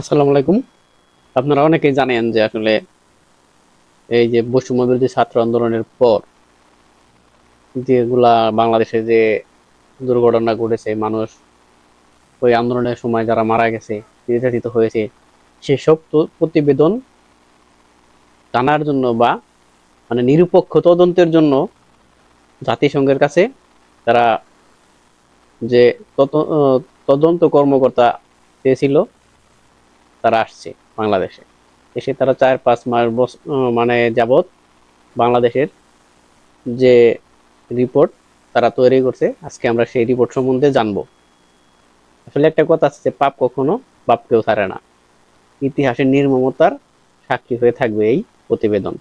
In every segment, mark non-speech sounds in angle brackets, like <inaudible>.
আসসালামু আলাইকুম। আপনারা অনেকেই জানেন যে আসলে এই যে বৈষম্য বিরোধী ছাত্র আন্দোলনের পর যেগুলা বাংলাদেশে যে দুর্ঘটনা ঘটেছে, মানুষ ওই আন্দোলনের সময় যারা মারা গেছে, নির্যাতিত হয়েছে, সেসব প্রতিবেদন জানার জন্য বা মানে নিরপেক্ষ তদন্তের জন্য জাতিসংঘের কাছে তারা যে তদন্ত কর্মকর্তা চেয়েছিল তারা আসছে বাংলাদেশে। এসে তারা চার, পাঁচ মাস মানে যাবত বাংলাদেশের যে রিপোর্ট তারা তৈরি করছে, আজকে আমরা সেই রিপোর্ট সম্বন্ধে জানব। আসলে একটা কথা আছে পাপ কখনো বাপকেও ছাড়ে না। ইতিহাসের নির্মমতার সাক্ষী হয়ে থাকবে এই প্রতিবেদন।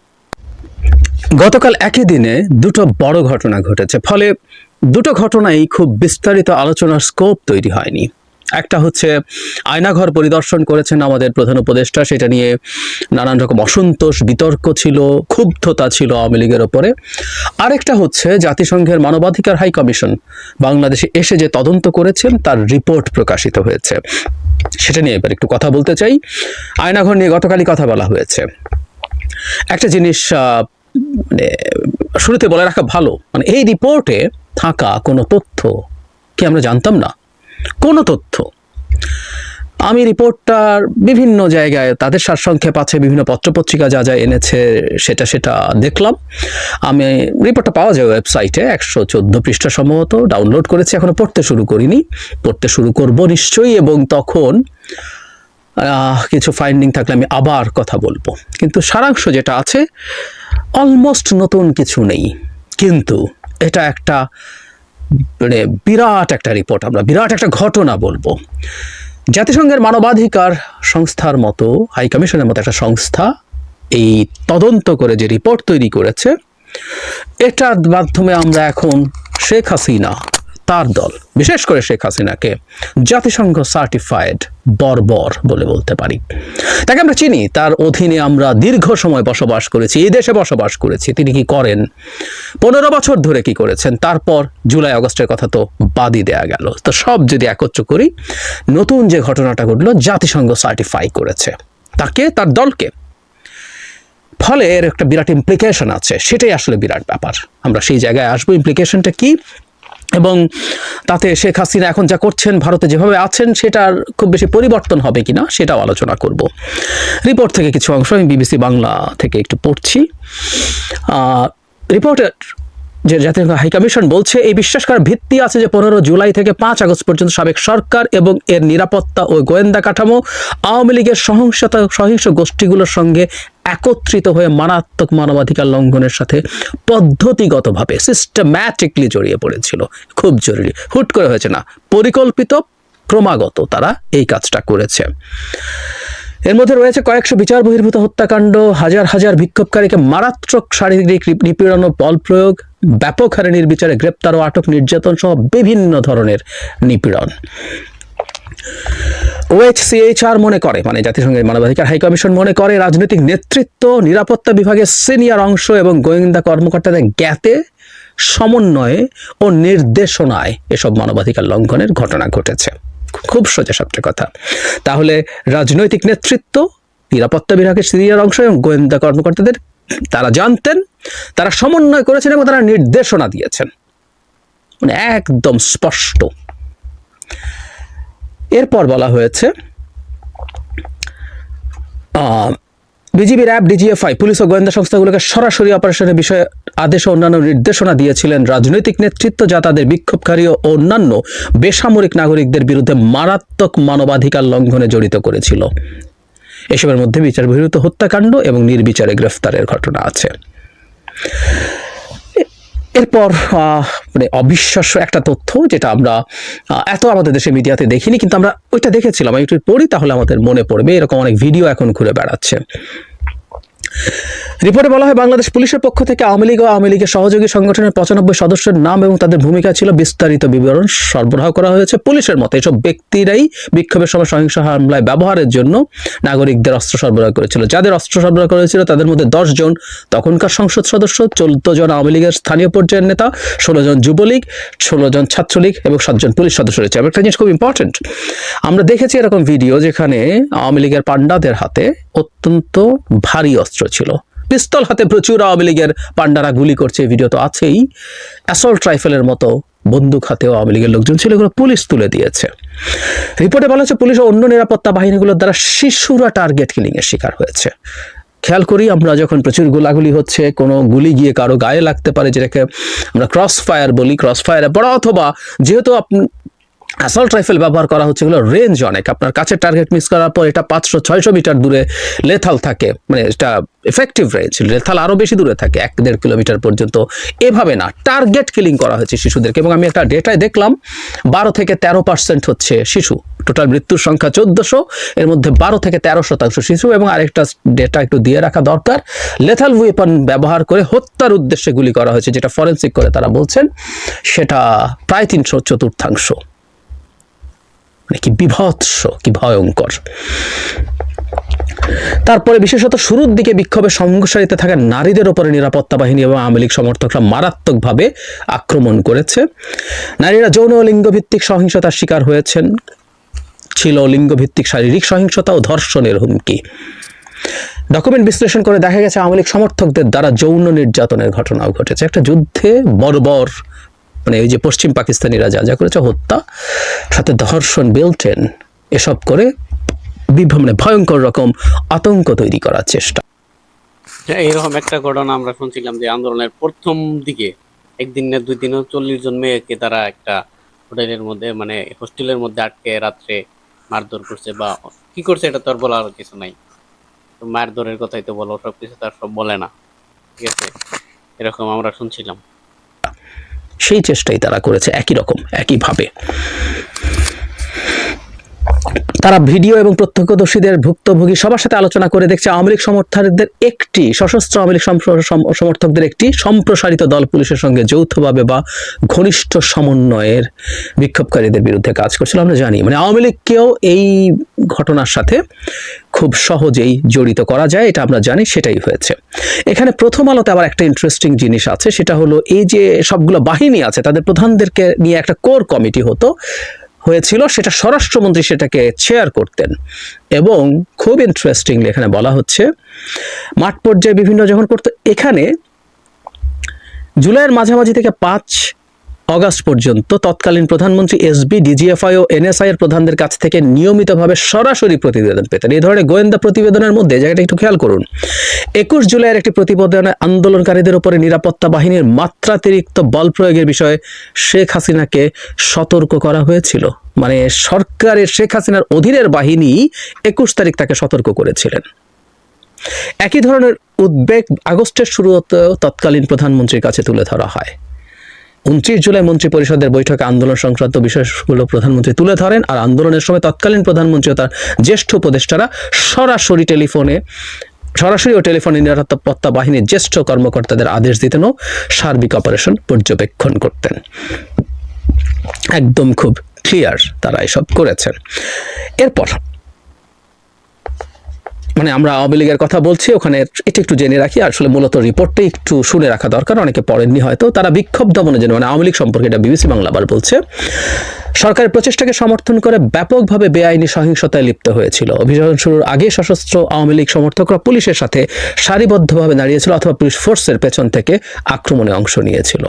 গতকাল একই দিনে দুটো বড় ঘটনা ঘটেছে, ফলে দুটো ঘটনাই খুব বিস্তারিত আলোচনার স্কোপ তৈরি হয়নি। একটা হচ্ছে আয়নাঘর পরিদর্শন করেছেন আমাদের প্রধান উপদেষ্টা, সেটা নিয়ে নানান রকম অসন্তোষ, বিতর্ক ছিল, ক্ষুব্ধতা ছিল আওয়ামী লীগের ওপরে। আরেকটা হচ্ছে জাতিসংঘের মানবাধিকার হাই কমিশন, বাংলাদেশে এসে যে তদন্ত করেছেন, তার রিপোর্ট প্রকাশিত হয়েছে। সেটা নিয়ে এবার একটু কথা বলতে চাই। আয়নাঘর নিয়ে গতকালই কথা বলা হয়েছে। একটা জিনিস মানে শুরুতে বলে রাখা ভালো মানে এই রিপোর্টে থাকা কোনো তথ্য কি আমরা জানতাম না? কোনো তথ্য। আমি রিপোর্টটার বিভিন্ন জায়গায় তাদের সারসংক্ষেপ আছে, বিভিন্ন পত্রপত্রিকা যা যা এনেছে, সেটা সেটা দেখলাম। আমি রিপোর্টটা পাওয়া যায় ওয়েবসাইটে, একশো চোদ্দ পৃষ্ঠা সম্ভবত, ডাউনলোড করেছি এখনও পড়তে শুরু করিনি। পড়তে শুরু করব নিশ্চয়ই এবং তখন কিছু ফাইন্ডিং থাকলে আমি আবার কথা বলব। কিন্তু সারাংশ যেটা আছে অলমোস্ট নতুন কিছু নেই। কিন্তু এটা একটা মানে বিরাট একটা রিপোর্ট আমরা, বিরাট একটা ঘটনা বলব। জাতিসংঘের মানবাধিকার সংস্থার মতো হাই কমিশনের মতো একটা সংস্থা এই তদন্ত করে যে রিপোর্ট তৈরি করেছে, এটার মাধ্যমে আমরা এখন শেখ হাসিনা তার দল, বিশেষ করে শেখ হাসিনাকে জাতিসংঘ সার্টিফাইড বর্বর বলে বলতে পারি। তাকে আমরা চিনি, তার অধীনে আমরা দীর্ঘ সময় বসবাস করেছি, এই দেশে বসবাস করেছি। তিনি কি করেন? পনেরো বছর ধরে কি করেছেন? তারপর জুলাই, আগস্টের কথা তো বাদই দেয়া গেল। তো সব যদি একত্র করি, নতুন যে ঘটনাটা ঘটলো, জাতিসংঘ সার্টিফাই করেছে। তাকে তার দলকে ফলে এর একটা বিরাট ইমপ্লিকেশন আছে। সেটাই আসলে বিরাট ব্যাপার। আমরা সেই জায়গায় আসব। ইমপ্লিকেশনটা কি? এবং তাতে শেখ হাসিনা এখন যা করছেন, ভারতে যেভাবে আছেন, সেটার খুব বেশি পরিবর্তন হবে কিনা সেটাও আলোচনা করব। রিপোর্ট থেকে কিছু অংশ আমি বিবিসি বাংলা থেকে একটু পড়ছি। রিপোর্টের যে জাতীয় হাই কমিশন বলছে, এই বিশ্বাস করার ভিত্তি আছে যে পনেরো জুলাই থেকে পাঁচ আগস্ট পর্যন্ত সাবেক সরকার এবং এর নিরাপত্তা ও গোয়েন্দা কাঠামো আওয়ামী লীগের সহিংসতা, সহিংস গোষ্ঠীগুলোর সঙ্গে একত্রিত হয়ে মারাত্মক মানবাধিকার লঙ্ঘনের সাথে পদ্ধতিগতভাবে সিস্টেম্যাটিকলি জড়িয়ে পড়েছিল। খুব জরুরি। হুট করে হয়েছে না। পরিকল্পিত, ক্রমাগত তারা এই কাজটা করেছে। এর মধ্যে রয়েছে কয়েকশো বিচার বহির্ভূত হত্যাকাণ্ড, হাজার হাজার বিক্ষোভকারীকে মারাত্মক শারীরিক নিপ- নিপীড়ন ও বল প্রয়োগ ব্যাপক হারে নির্বিচারে গ্রেপ্তার ও আটক নির্যাতন সহ বিভিন্ন ধরনের নিপীড়ন। ওএইচসিএইচআর মনে করে মানে জাতিসংঘের মানবাধিকার হাই কমিশন মনে করে, রাজনৈতিক নেতৃত্ব, নিরাপত্তা বিভাগের সিনিয়র অংশ এবং গোয়েন্দা কর্মকর্তাদের জ্ঞাতে, সমন্বয়ে ও নির্দেশনায় এসব মানবাধিকার লঙ্ঘনের ঘটনা ঘটেছে। খুব সোজা সাপটা কথা। তাহলে রাজনৈতিক নেতৃত্ব, নিরাপত্তা বিভাগের সিনিয়র অংশ এবং গোয়েন্দা কর্মকর্তাদের তারা জানতেন, তারা সমন্বয় করেছেন এবং তারা নির্দেশনা দিয়েছেন। মানে একদম স্পষ্ট। এরপর বলা হয়েছে বিজিবি র্যাব ডিজিএফআই, পুলিশ ও গোয়েন্দা সংস্থাগুলোকে সরাসরি অপারেশনের বিষয়ে আদেশ ও অন্যান্য নির্দেশনা দিয়েছিলেন রাজনৈতিক নেতৃত্ব, যা তাদের বিক্ষোভকারী ও অন্যান্য বেসামরিক নাগরিকদের বিরুদ্ধে মারাত্মক মানবাধিকার লঙ্ঘনে জড়িত করেছিল। এসবের মধ্যে বিচার বহির্ভূত হত্যাকাণ্ড এবং নির্বিচারে গ্রেফতারের ঘটনা আছে। এরপর মানে অবিশ্বাস্য একটা তথ্য যেটা আমরা এত আমাদের দেশে মিডিয়াতে দেখিনি, কিন্তু আমরা ওইটা দেখেছিলাম। আমি একটু পড়ি তাহলে আমাদের মনে পড়বে। এরকম অনেক ভিডিও এখন ঘুরে বেড়াচ্ছে। রিপোর্টে বলা হয়, বাংলাদেশ পুলিশের পক্ষ থেকে আওয়ামী লীগ ও আওয়ামী লীগের সহযোগী সংগঠনের পঁচানব্বই সদস্যের নাম এবং তাদের ভূমিকা ছিল বিস্তারিত বিবরণ সরবরাহ করা হয়েছে পুলিশের মতে। এসব ব্যক্তিরাই বিক্ষোভের সময় সহিংস হামলায় ব্যবহারের জন্য নাগরিকদের অস্ত্র সরবরাহ করেছিল। যাদের অস্ত্র সরবরাহ করেছিল, তাদের মধ্যে দশ জন তখনকার সংসদ সদস্য, চোদ্দ জন আওয়ামী লীগের স্থানীয় পর্যায়ের নেতা, ষোলো জন যুবলীগ, ষোলো জন ছাত্রলীগ এবং সাতজন পুলিশ সদস্য রয়েছে। একটা জিনিস খুব ইম্পর্টেন্ট আমরা দেখেছি এরকম ভিডিও যেখানে আওয়ামী লীগের পান্ডাদের হাতে অত্যন্ত ভারী অস্ত্র ছিল। পিস্তল হাতে প্রচুর আওয়ামী লীগের পান্ডারা গুলি করছে ভিডিও তো আছেই। অ্যাসল্ট রাইফেলের মতো বন্দুক হাতেও আওয়ামী লীগের লোকজন ছিল, এগুলো পুলিশ তুলে দিয়েছে। রিপোর্টে বলা হচ্ছে পুলিশ ও অন্য নিরাপত্তা বাহিনীগুলোর দ্বারা শিশুরা টার্গেট কিলিং এর শিকার হয়েছে। খেয়াল করি, আমরা যখন প্রচুর গোলাগুলি হচ্ছে, কোনো গুলি গিয়ে কারও গায়ে লাগতে পারে, যেটাকে আমরা ক্রস ফায়ার বলি ক্রস ফায়ারে পড়া অথবা যেহেতু অ্যাসল্ট রাইফেল ব্যবহার করা হচ্ছে এগুলো রেঞ্জ অনেক। আপনার কাছে টার্গেট মিস করার পর এটা পাঁচশো, ছয়শো মিটার দূরে লেথাল থাকে। মানে এটা এফেক্টিভ রেঞ্জ লেথাল আরও বেশি দূরে থাকে, এক দেড় কিলোমিটার পর্যন্ত। এভাবে না টার্গেট কিলিং করা হয়েছে শিশুদেরকে। এবং আমি একটা ডেটায় দেখলাম, বারো থেকে তেরো পার্সেন্ট হচ্ছে শিশু। টোটাল মৃত্যুর সংখ্যা চোদ্দশো, এর মধ্যে বারো থেকে তেরো শতাংশ শিশু। এবং আরেকটা ডেটা একটু দিয়ে রাখা দরকার লেথাল ওয়েপন ব্যবহার করে হত্যার উদ্দেশ্যে গুলি করা হয়েছে, যেটা ফরেন্সিক করে তারা বলছেন, সেটা প্রায় তিনশো চতুর্থাংশ। মানে কি বিভৎস, কি ভয়ঙ্কর। তারপরে বিশেষত শুরুর দিকে বিক্ষোভে সংঘর্ষারিতে থাকা নারীদের ওপরে নিরাপত্তা বাহিনী এবং আওয়ামী লীগ সমর্থকরা মারাত্মকভাবে আক্রমণ করেছে। নারীরা যৌন লিঙ্গভিত্তিক সহিংসতার শিকার হয়েছেন। ছিল লিঙ্গভিত্তিক শারীরিক সহিংসতা ও ধর্ষণের হুমকি। ডকুমেন্ট বিশ্লেষণ করে দেখা গেছে, আওয়ামী লীগ সমর্থকদের দ্বারা যৌন নির্যাতনের ঘটনাও ঘটেছে। একটা যুদ্ধে বর্বর মানে ওই যে পশ্চিম পাকিস্তানিরা যা যা করেছে হত্যা সাথে ধর্ষণ বেলটেন এসব করে মানে ভয়ঙ্কর রকম আতঙ্ক তৈরি করার চেষ্টা। হ্যাঁ, এইরকম একটা ঘটনা আমরা শুনছিলাম যে আন্দোলনের প্রথম দিকে একদিন না দুই দিনও চল্লিশ জন মেয়েকে তারা একটা হোটেলের মধ্যে মানে হোস্টেলের মধ্যে আটকে রাত্রে মারধর করছে বা কি করছে এটা তো আর বলার কিছু নাই। তো মারধরের কথাই তো বলো সব কিছু তার সব বলে না। ঠিক আছে? এরকম আমরা শুনছিলাম। সেই চেষ্টাই তারা করেছে একই রকম একইভাবে। তারা ভিডিও এবং প্রত্যক্ষদর্শীদের ভুক্তভোগী সবার সাথে আলোচনা করে দেখছে আওয়ামী লীগ সমর্থকদের একটি, সশস্ত্র আওয়ামী লীগ সমর্থকদের একটি সম্প্রসারিত দল পুলিশের সঙ্গে যৌথভাবে বা ঘনিষ্ঠ সমন্বয়ের বিক্ষোভকারীদের বিরুদ্ধে কাজ করছিল। আমরা জানি মানে আওয়ামী লীগকেও এই ঘটনার সাথে খুব সহজেই জড়িত করা যায়, এটা আমরা জানি, সেটাই হয়েছে। এখানে প্রথম আলোতে আবার একটা ইন্টারেস্টিং জিনিস আছে, সেটা হলো এই যে সবগুলো বাহিনী আছে, তাদের প্রধানদেরকে নিয়ে একটা কোর কমিটি হতো। হয়েছিল, সেটা স্বরাষ্ট্রমন্ত্রী সেটাকে শেয়ার করতেন। এবং খুব ইন্টারেস্টিং এখানে বলা হচ্ছে, মাঠ পর্যায়ে বিভিন্ন যখন করতো, এখানে জুলাইয়ের মাঝামাঝি থেকে পাঁচ অগাস্ট পর্যন্ত তৎকালীন প্রধানমন্ত্রী এসবি ডিজিএফআই ও এনএসআই এর প্রধানদের কাছ থেকে নিয়মিতভাবে সরাসরি প্রতিবেদন পেতেন। এই ধরনের গোয়েন্দা প্রতিবেদনের মধ্যে জায়গাটা একটু খেয়াল করুন। একুশ জুলাইয়ের একটি প্রতিবেদনে আন্দোলনকারীদের উপরে নিরাপত্তা বাহিনীর মাত্রাতিরিক্ত বল প্রয়োগের বিষয়ে শেখ হাসিনাকে সতর্ক করা হয়েছিল। মানে সরকারের শেখ হাসিনার অধীনের বাহিনী একুশ তারিখ তাকে সতর্ক করেছিলেন। একই ধরনের উদ্বেগ আগস্টের শুরুতেও তৎকালীন প্রধানমন্ত্রীর কাছে তুলে ধরা হয়। উনত্রিশ জুলাই মন্ত্রী পরিষদের বৈঠকে আন্দোলন সংক্রান্ত বিষয়গুলো প্রধানমন্ত্রী তুলে ধরেন, আর আন্দোলনের সময় তৎকালীন প্রধানমন্ত্রী ও তার জ্যেষ্ঠ উপদেষ্টারা সরাসরি টেলিফোনে, সরাসরি ও টেলিফোনে নিরাপত্তা বাহিনীর জ্যেষ্ঠ কর্মকর্তাদের আদেশ দিতেন ও সার্বিক অপারেশন পর্যবেক্ষণ করতেন। একদম খুব ক্লিয়ার তারা এসব করেছেন। এরপর মানে আমরা আওয়ামী লীগের কথা বলছি, ওখানে এটা একটু জেনে রাখি, আসলে মূলত রিপোর্টটা একটু শুনে রাখা দরকার, অনেকে পড়েননি হয়তো। তারা বিক্ষোভ দমনের জন্য মানে আওয়ামী লীগ সম্পর্কে এটা বিবিসি বাংলা আবার বলছে, সরকারের প্রচেষ্টাকে সমর্থন করে ব্যাপকভাবে বেআইনি সহিংসতায় লিপ্ত হয়েছিল। অভিযান শুরুর আগে সশস্ত্র আওয়ামী লীগ সমর্থকরা পুলিশের সাথে সারিবদ্ধভাবে দাঁড়িয়েছিল অথবা পুলিশ ফোর্সের পেছন থেকে আক্রমণে অংশ নিয়েছিল।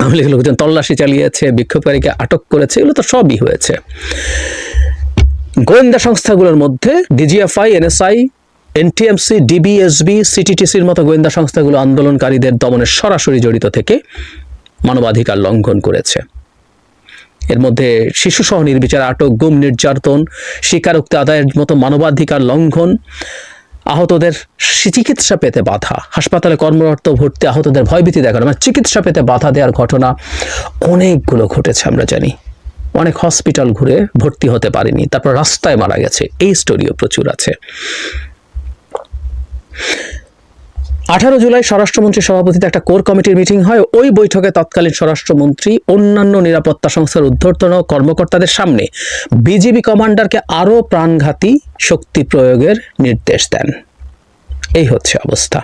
আওয়ামী লীগের লোকজন তল্লাশি চালিয়েছে, বিক্ষোভকারীকে আটক করেছে, এগুলো তো সবই হয়েছে। গোয়েন্দা সংস্থাগুলোর মধ্যে ডিজিএফআই, এনএসআই, এনটিএমসি, ডিবিএসবি, সিটিটিসির মতো গোয়েন্দা সংস্থাগুলো আন্দোলনকারীদের দমনে সরাসরি জড়িত থেকে মানবাধিকার লঙ্ঘন করেছে। এর মধ্যে শিশুসহ নির্বিচার, আটক, গুম, নির্যাতন, স্বীকারোক্তি আদায়ের মতো মানবাধিকার লঙ্ঘন, আহতদের চিকিৎসা পেতে বাধা, হাসপাতালে কর্মরত ভর্তি আহতদের ভয়ভীতি দেখানো মানে চিকিৎসা পেতে বাধা দেওয়ার ঘটনা অনেকগুলো ঘটেছে, আমরা জানি। অনেক হসপিটাল ঘুরে ভর্তি হতে পারেনি, তারপর রাস্তায় মারা গেছে। এই স্টোরিও প্রচুর আছে। আঠারো জুলাই স্বরাষ্ট্রমন্ত্রী সভাপতিতে একটা কোর কমিটির মিটিং হয়। ওই বৈঠকে তৎকালীন স্বরাষ্ট্রমন্ত্রী, অন্যান্য নিরাপত্তা সংস্থার উদ্ধর্তন কর্মকর্তাদের সামনে বিজিবি কমান্ডারকে আরও প্রাণঘাতী শক্তি প্রয়োগের নির্দেশ দেন। এই হচ্ছে অবস্থা।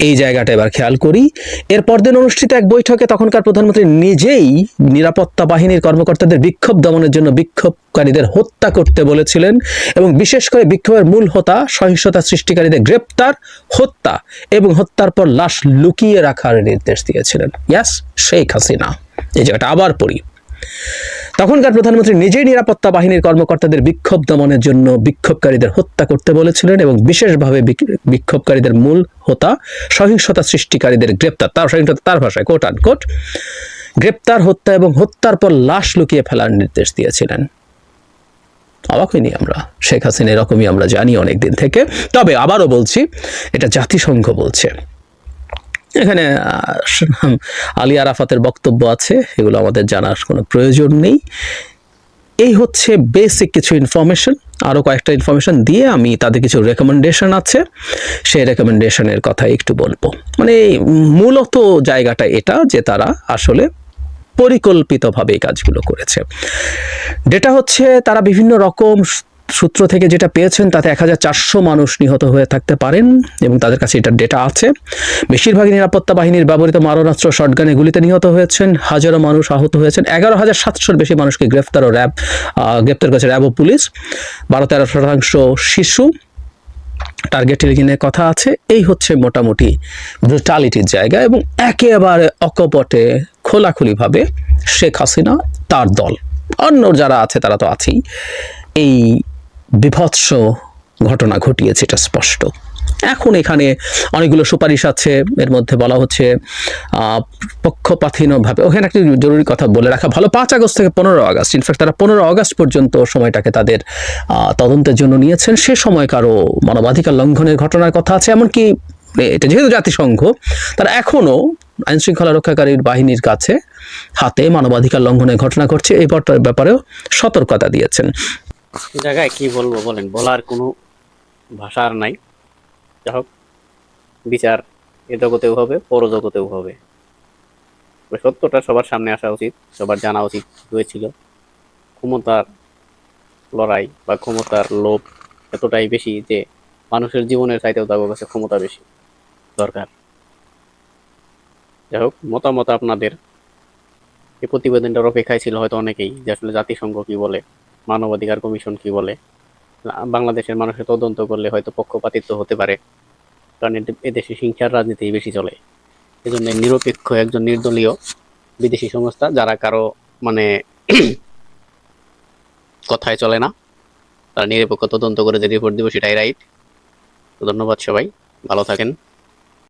এই জায়গাটা এবার খেয়াল করি। এর পরদিন অনুষ্ঠিত এক বৈঠকে তখনকার প্রধানমন্ত্রী নিজেই নিরাপত্তা বাহিনীর কর্মকর্তাদের বিক্ষোভ দমনের জন্য বিক্ষোভকারীদের হত্যা করতে বলেছিলেন এবং বিশেষ করে বিক্ষোভের মূল হোতা সহিংসতা সৃষ্টিকারীদের গ্রেপ্তার, হত্যা এবং হত্যার পর লাশ লুকিয়ে রাখার নির্দেশ দিয়েছিলেন। ইয়াস, শেখ হাসিনা। এই জায়গাটা আবার পড়ি। তখনকার প্রধানমন্ত্রী নিজেই নিরাপত্তা বাহিনীর কর্মকর্তাদের বিক্ষোভ দমনের জন্য বিক্ষোভকারীদের হত্যা করতে বলেছিলেন এবং বিশেষভাবে বিক্ষোভকারীদের মূল হোতা সহিংসতা সৃষ্টিকারীদের গ্রেপ্তার, তার সহিংসতা তার ভাষায় কোট আন কোট গ্রেপ্তার, হত্যা এবং হত্যার পর লাশ লুকিয়ে ফেলার নির্দেশ দিয়েছিলেন। অবাক হইনি আমরা? শেখ হাসিনা এরকমই আমরা জানি অনেক দিন থেকে। তবে আবারও বলছি, এটা জাতিসংঘ বলছে। এখানে আলী আরাফাতের বক্তব্য আছে, এগুলো আমাদের জানার কোনো প্রয়োজন নেই। এই হচ্ছে বেসিক কিছু ইনফরমেশন আরও কয়েকটা ইনফরমেশন দিয়ে আমি তাদের কিছু রেকমেন্ডেশন আছে, সেই রেকমেন্ডেশনের কথা একটু বলব। মানে মূলত জায়গাটা এটা যে তারা আসলে পরিকল্পিতভাবে এই কাজগুলো করেছে। ডেটা হচ্ছে তারা বিভিন্ন রকম সূত্র থেকে যেটা পেয়েছেন, তাতে এক হাজার চারশো মানুষ নিহত হয়ে থাকতে পারেন এবং তাদের কাছে এটা ডেটা আছে। বেশিরভাগই নিরাপত্তা বাহিনীর ব্যবহৃত মারণাস্ত্র শটগানে গুলিতে নিহত হয়েছেন। হাজারো মানুষ আহত হয়েছেন। এগারো হাজার সাতশোর বেশি মানুষকে গ্রেফতার ও র্যাব গ্রেপ্তার করেছে র্যাব ও পুলিশ। বারো তেরো শতাংশ শিশু। টার্গেট টেলিগিনের কথা আছে। এই হচ্ছে মোটামুটি ব্রুটালিটির জায়গা এবং একেবারে অকপটে, খোলাখুলিভাবে শেখ হাসিনা তার দল। অন্য যারা আছে, তারা তো আছেই। এই বিভৎস ঘটনা ঘটিয়েছে এটা স্পষ্ট। এখন এখানে অনেকগুলো সুপারিশ আছে এর মধ্যে বলা হচ্ছে আহ, পক্ষপাতহীনভাবে ওখানে একটি জরুরি কথা বলে রাখা ভালো পাঁচ আগস্ট থেকে পনেরো আগস্ট ইনফ্যাক্ট তারা পনেরো আগস্ট পর্যন্ত সময়টাকে তাদের তদন্তের জন্য নিয়েছেন সে সময়কারও মানবাধিকার লঙ্ঘনের ঘটনার কথা আছে এমনকি এটা যেহেতু জাতিসংঘ তারা এখনও আইন শৃঙ্খলা রক্ষাকারীর বাহিনীর কাছে হাতে মানবাধিকার লঙ্ঘনের ঘটনা ঘটছে এই ব্যাপারেও সতর্কতা দিয়েছেন। জায়গায় কি বলব বলেন, বলার কোনো ভাষা আর নাই। যা হোক, বিচার এ জগতেও হবে পর জগতেও হবে সত্যটা সবার সামনে আসা উচিত, সবার জানা উচিত, হয়েছিল। ক্ষমতার লড়াই বা ক্ষমতার লোভ এতটাই বেশি যে মানুষের জীবনের চাইতেও তাদের কাছে ক্ষমতা বেশি, দরকার। যাই হোক, মতামত আপনাদের। এই প্রতিবেদনটার অপেক্ষায় ছিল হয়তো অনেকেই, যে আসলে জাতিসংঘ কি বলে। মানবাধিকার কমিশন কি বলে? বাংলাদেশের মানুষের তদন্ত করলে হয়তো পক্ষপাতিত্ব হতে পারে। কারণ এদেশে হিংসার রাজনীতি বেশি চলে। এজন্য নিরপেক্ষ একজন নির্দলীয় বিদেশি সংস্থা যারা কারও মানে <clears throat> কথায় চলে না, তারা নিরপেক্ষ তদন্ত করে যে রিপোর্ট দিব সেটাই রাইট ধন্যবাদ সবাই, ভালো থাকেন।